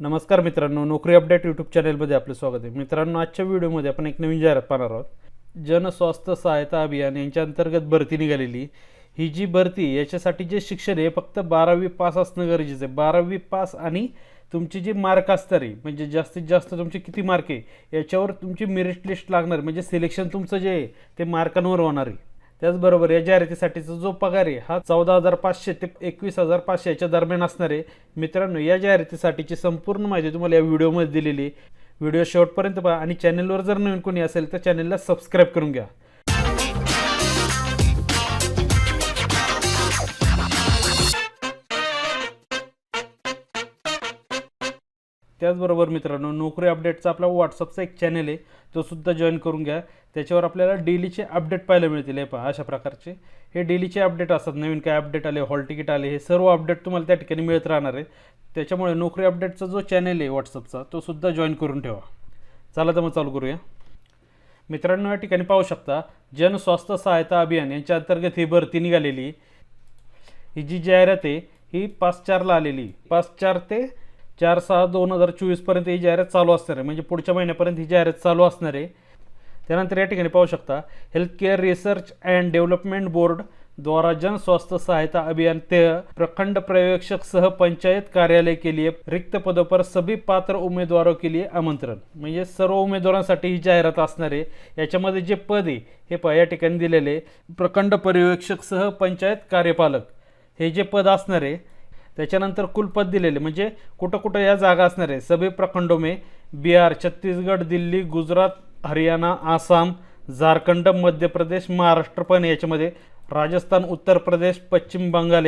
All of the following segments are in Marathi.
नमस्कार मित्रांनो नोकरी अपडेट यूट्यूब चॅनलमध्ये आपलं स्वागत आहे. मित्रांनो आजच्या व्हिडिओमध्ये आपण एक नवीन जाहिरात पाहणार आहोत. जनस्वास्थ्य सहायता अभियान यांच्या अंतर्गत भरती निघालेली. ही जी भरती याच्यासाठी जे शिक्षण आहे फक्त बारावी पास असणं गरजेचं आहे. बारावी पास आणि तुमची जी मार्क असतं म्हणजे जास्तीत जास्त तुमचे किती मार्क आहे याच्यावर तुमची मेरिट लिस्ट लागणार म्हणजे सिलेक्शन तुमचं जे आहे ते मार्कांवर होणार आहे. त्याचबरोबर या जाहिरातीसाठीचा जो पगार आहे हा चौदा हजार पाचशे ते एकवीस हजार पाचशे याच्या दरम्यान असणार आहे. मित्रांनो या जाहिरातीसाठीची संपूर्ण माहिती तुम्हाला या व्हिडिओमध्ये दिलेली आहे. व्हिडिओ शेवटपर्यंत पहा आणि चॅनलवर जर नवीन कोणी असेल तर चॅनलला सबस्क्राईब करून घ्या. त्याचबरोबर मित्रांनो नोकरी अपडेटचा आपला व्हॉट्सअपचा एक चॅनल आहे. तो सुद्धा जॉईन करून घ्या. त्याच्यावर आपल्याला डेलीचे अपडेट पाहायला मिळतील. हे पहा अशा प्रकारचे. हे डेलीचे अपडेट असतात. नवीन काय अपडेट आले हॉल तिकीट आले हे सर्व अपडेट तुम्हाला त्या ठिकाणी मिळत राहणार आहे त्याच्यामुळे नोकरी अपडेटचा जो चॅनल आहे व्हॉट्सअपचा तो सुद्धा जॉईन करून ठेवा. चला तर मग चालू करूया. मित्रांनो या ठिकाणी पाहू शकता जनस्वास्थ्य सहायता अभियान यांच्या अंतर्गत ही भरती निघालेली ही जी जाहिरात आहे ही पाच चारला आलेली पाच चार ते चार सहा दोन हजार चोवीसपर्यंत ही जाहिरात चालू असणार आहे. म्हणजे पुढच्या महिन्यापर्यंत ही जाहिरात चालू असणार आहे. त्यानंतर या ठिकाणी पाहू शकता health care research and development board द्वारा जन स्वास्थ्य सहायता अभियान ते प्रखंड पर्यवेक्षक सह पंचायत कार्यालय के लिए रिक्त पदों पर सभी पात्र उमेदवारों के लिए आमंत्रण. म्हणजे सर्व उमेदवारांसाठी ही जाहिरात असणार आहे. याच्यामध्ये जे पद आहे हे प या ठिकाणी दिलेले आहे. प्रखंड पर्यवेक्षक सह पंचायत कार्यपालक. हे जे पद असणार आहे त्याच्यानंतर कुलपद दिलेले म्हणजे कुठं कुठं या जागा असणार आहे. सभी प्रखंडोमे बिहार छत्तीसगड दिल्ली गुजरात हरियाणा आसाम झारखंड मध्य प्रदेश महाराष्ट्र पण याच्यामध्ये राजस्थान उत्तर प्रदेश पश्चिम बंगाल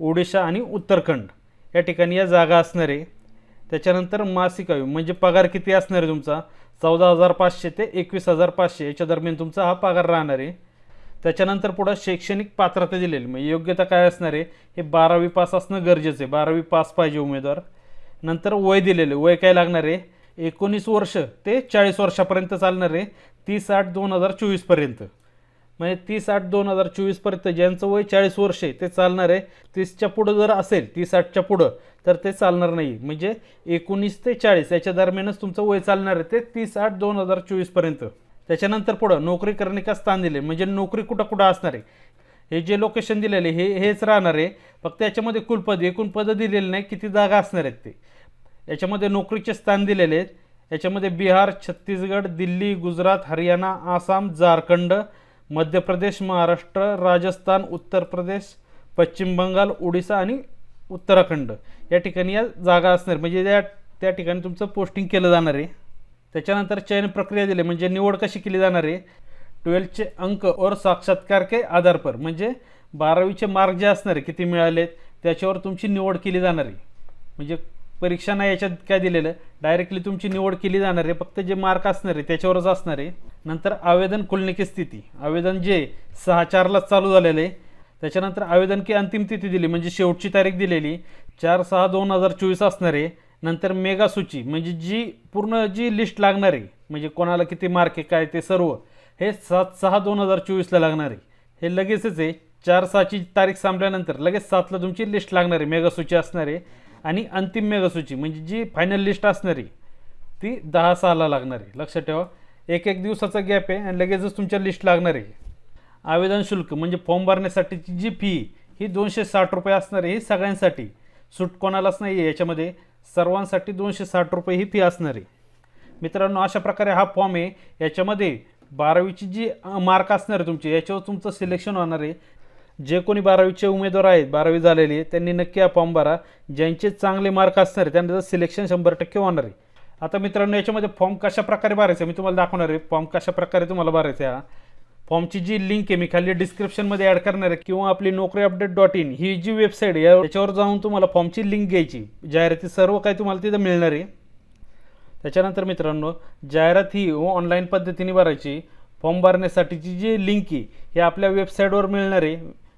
ओडिशा आणि उत्तराखंड या ठिकाणी या जागा असणार आहे. त्याच्यानंतर मासिक आयु म्हणजे पगार किती असणार आहे तुमचा? चौदा हजार पाचशे ते एकवीस हजार पाचशे याच्या दरम्यान तुमचा हा पगार राहणार आहे. त्याच्यानंतर पुढं शैक्षणिक पात्रता दिलेली. म्हणजे योग्यता काय असणार आहे? हे बारावी पास असणं गरजेचं आहे. बारावी पास पाहिजे उमेदवार. नंतर वय दिलेलं आहे. वय काय लागणार आहे? एकोणीस वर्ष ते चाळीस वर्षापर्यंत चालणार आहे. तीस आठ दोन हजार चोवीसपर्यंत म्हणजे तीस आठ दोन हजार चोवीसपर्यंत ज्यांचं वय चाळीस वर्ष आहे ते चालणार आहे. तीसच्या पुढं जर असेल तीस आठच्या पुढं तर ते चालणार नाही. म्हणजे एकोणीस ते चाळीस याच्या दरम्यानच तुमचं वय चालणार आहे ते तीस आठ दोन हजार चोवीसपर्यंत त्याच्यानंतर पुढं नोकरी करणे का स्थान दिले? म्हणजे नोकरी कुठं कुठं असणार आहे? हे जे लोकेशन दिलेले हे हेच राहणार आहे. फक्त याच्यामध्ये कुलपद एकूण पदं दिलेली नाही किती जागा असणार आहेत ते? याच्यामध्ये नोकरीचे स्थान दिलेले आहेत. याच्यामध्ये बिहार छत्तीसगड दिल्ली गुजरात हरियाणा आसाम झारखंड मध्य प्रदेश महाराष्ट्र राजस्थान उत्तर प्रदेश पश्चिम बंगाल ओडिसा आणि उत्तराखंड. या ठिकाणी या जागा असणार. म्हणजे त्या त्या ठिकाणी तुमचं पोस्टिंग केलं जाणार आहे. त्याच्यानंतर चयन प्रक्रिया दिली. म्हणजे निवड कशी केली जाणार आहे? ट्वेल्थचे अंक और साक्षात्कार के आधार पर. म्हणजे बारावीचे मार्क जे असणार आहे किती मिळालेत त्याच्यावर तुमची निवड केली जाणार आहे. म्हणजे परीक्षा नाही याच्यात काय दिलेलं? डायरेक्टली तुमची निवड केली जाणार आहे. फक्त जे मार्क असणार आहे त्याच्यावरच असणार आहे. नंतर आवेदन खुलने की स्थिती. आवेदन जे सहा चारलाच चालू झालेलं आहे. त्याच्यानंतर आवेदन की अंतिम तिथी दिली. म्हणजे शेवटची तारीख दिलेली. चार सहा दोन हजार चोवीस असणार आहे. नंतर मेगासूची म्हणजे जी पूर्ण जी लिस्ट लागणार आहे म्हणजे कोणाला किती मार्क आहे काय ते सर्व हे सात सहा दोन हजार चोवीसला लागणार आहे. हे लगेचच आहे चार सहाची तारीख संपल्यानंतर लगेच सातला तुमची लिस्ट लागणार आहे मेगासूची असणार आहे. आणि अंतिम मेगासूची म्हणजे जी फायनल लिस्ट असणार आहे ती दहा सहाला लागणार आहे. लक्षात ठेवा एक एक दिवसाचा गॅप आहे आणि लगेचच तुमच्या लिस्ट लागणार आहे. आवेदन शुल्क म्हणजे फॉर्म भरण्यासाठीची जी फी ही दोनशे साठ रुपये असणार आहे ही सगळ्यांसाठी. सूट कोणालाच नाही आहे याच्यामध्ये. सर्वांसाठी दोनशे साठ रुपये ही फी असणार आहे. मित्रांनो अशा प्रकारे हा फॉर्म आहे. याच्यामध्ये बारावीची जी मार्क असणार आहे तुमची याच्यावर तुमचं सिलेक्शन होणार आहे. जे कोणी बारावीचे उमेदवार आहेत बारावी झालेले आहेत त्यांनी नक्की हा फॉर्म भरा. ज्यांचे चांगले मार्क असणार आहे त्यांचं सिलेक्शन शंभर टक्के होणार आहे. आता मित्रांनो याच्यामध्ये फॉर्म कशा प्रकारे भरायचा आहे मी तुम्हाला दाखवणार आहे. फॉर्म कशा प्रकारे तुम्हाला भरायचा आहे हा. फॉर्मची जी लिंक आहे मी खाली डिस्क्रिप्शनमध्ये ॲड करणार आहे. किंवा आपली नोकरी अपडेट डॉट इन ही जी वेबसाईट आहे या- याच्यावर जाऊन तुम्हाला फॉर्मची लिंक घ्यायची. जाहिराती सर्व काही तुम्हाला तिथं मिळणार आहे. त्याच्यानंतर मित्रांनो जाहिरात ही ऑनलाईन पद्धतीने भरायची. फॉर्म भरण्यासाठीची जी लिंक आहे ही आपल्या वेबसाईटवर मिळणार आहे.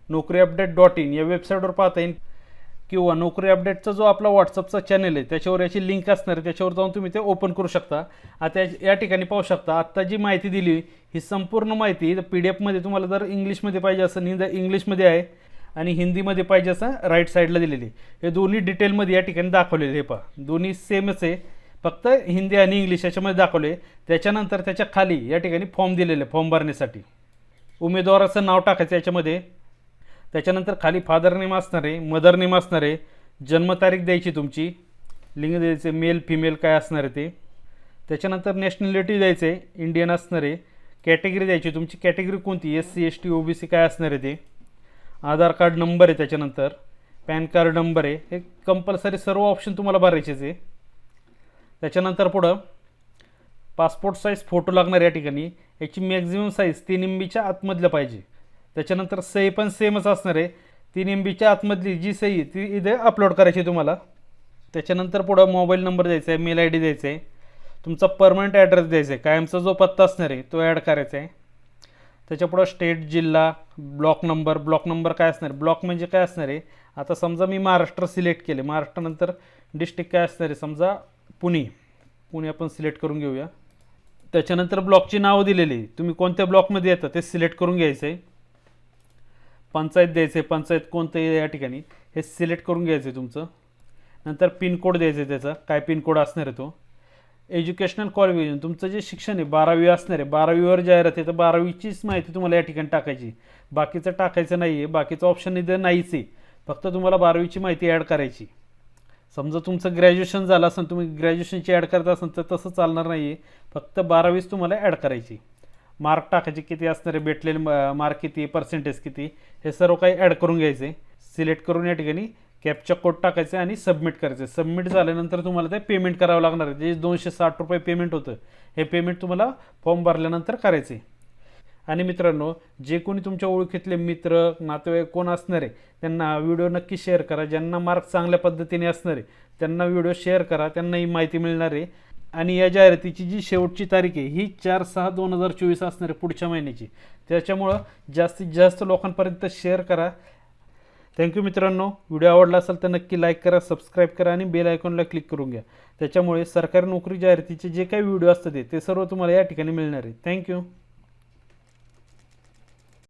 नोकरी अपडेट डॉट इन या वेबसाईटवर पाहता येईल. किंवा नोकरी अपडेटचा जो आपला व्हॉट्सअपचा चॅनल आहे त्याच्यावर याची लिंक असणार आहे. त्याच्यावर जाऊन तुम्ही ते ओपन करू शकता. आता या ठिकाणी पाहू शकता आत्ता जी माहिती दिली ही संपूर्ण माहिती पी डी एफमध्ये तुम्हाला जर इंग्लिशमध्ये पाहिजे असं तर इंग्लिशमध्ये आहे आणि हिंदीमध्ये पाहिजे असं राईट साईडला दिलेली हे दोन्ही डिटेलमध्ये या ठिकाणी दाखवलेले हे पहा. दोन्ही सेमच आहे. फक्त हिंदी आणि इंग्लिश याच्यामध्ये दाखवले त्याच्यानंतर त्याच्याखाली या ठिकाणी फॉर्म दिलेले फॉर्म भरण्यासाठी. उमेदवाराचं नाव टाकायचं याच्यामध्ये. त्याच्यानंतर खाली फादर नेम असणार आहे मदर नेम असणार आहे. जन्मतारीख द्यायची तुमची. लिंग द्यायचे मेल फिमेल काय असणार आहे ते. त्याच्यानंतर नॅशनॅलिटी द्यायचं आहे इंडियन असणार आहे. कॅटेगरी द्यायची तुमची कॅटेगरी कोणती? S C S T O B C काय असणार आहे ते? आधार कार्ड नंबर आहे त्याच्यानंतर. पॅन कार्ड नंबर आहे. हे कंपल्सरी सर्व ऑप्शन तुम्हाला भरायचेच आहे. त्याच्यानंतर पुढं पासपोर्ट साईज फोटो लागणार या ठिकाणी. याची मॅक्झिमम साईज तीन एम बीच्या आतमधलं पाहिजे. त्याच्यानंतर सही पण सेमच असणार आहे. तीन एम बीच्या आतमधली जी सही आहे ती इथे अपलोड करायची तुम्हाला. त्याच्यानंतर पुढं मोबाईल नंबर द्यायचा आहे मेल आय डी द्यायचा आहे. तुमचा परमनंट ॲड्रेस द्यायचा आहे कायमचा जो पत्ता असणार आहे तो ॲड करायचा आहे. त्याच्यापुढं स्टेट जिल्हा ब्लॉक नंबर ब्लॉक नंबर काय असणार? ब्लॉक म्हणजे काय असणार आहे? आता समजा मी महाराष्ट्र सिलेक्ट केले महाराष्ट्रानंतर डिस्ट्रिक्ट काय असणार आहे? समजा पुणे. पुणे आपण सिलेक्ट करून घेऊया. त्याच्यानंतर ब्लॉकची नावं दिलेली आहे. तुम्ही कोणत्या ब्लॉकमध्ये येतं ते सिलेक्ट करून घ्यायचं आहे पंचायत द्यायचं आहे पंचायत कोणतं या ठिकाणी. हे सिलेक्ट करून घ्यायचं आहे तुमचं. नंतर पिनकोड द्यायचं आहे त्याचा. काय पिनकोड असणार आहे तो? एज्युकेशनल क्वालिफिकेशन म्हणजे तुमचं जे शिक्षण आहे बारावी असणार आहे बारावीवर जाहिरात आहे तर बारावीचीच माहिती तुम्हाला या ठिकाणी टाकायची बाकीचं टाकायचं नाही आहे बाकीचं ऑप्शन इथं नाहीच आहे. फक्त तुम्हाला बारावीची माहिती ॲड करायची समजा तुमचं ग्रॅज्युएशन झालं असेल तुम्ही ग्रॅज्युएशनची ॲड करत असाल तर तसं चालणार नाही आहे. फक्त बारावीच तुम्हाला ॲड करायची मार्क टाकायचे किती असणारे भेटलेले मार्क किती पर्सेंटेज किती हे सर्व काही ॲड करून घ्यायचे सिलेक्ट करून या ठिकाणी कॅपचा कोड टाकायचा आणि सबमिट करायचं. सबमिट झाल्यानंतर तुम्हाला ते पेमेंट करावं लागणार आहे. जे दोनशे साठ रुपये पेमेंट होतं हे पेमेंट तुम्हाला फॉर्म भरल्यानंतर करायचे आणि मित्रांनो जे कोणी तुमच्या ओळखीतले मित्र नातेवाईक कोण असणार आहे त्यांना व्हिडिओ नक्की शेअर करा. ज्यांना मार्क चांगल्या पद्धतीने असणार आहे त्यांना व्हिडिओ शेअर करा. त्यांना ही माहिती मिळणार आहे. आणि या जाहिरातीची जी शेवटची तारीख आहे ही चार सहा दोन हजार चोवीस असणार आहे पुढच्या महिन्याची. त्याच्यामुळं जास्तीत जास्त लोकांपर्यंत शेअर करा. थँक्यू मित्रांनो. व्हिडिओ आवडला असेल तर नक्की लाईक करा सबस्क्राईब करा आणि बेल आयकॉनला क्लिक करून घ्या. त्याच्यामुळे सरकारी नोकरी जाहिरातीचे जे काही व्हिडिओ असतात ते- ते सर्व तुम्हाला या ठिकाणी मिळणार आहे. थँक्यू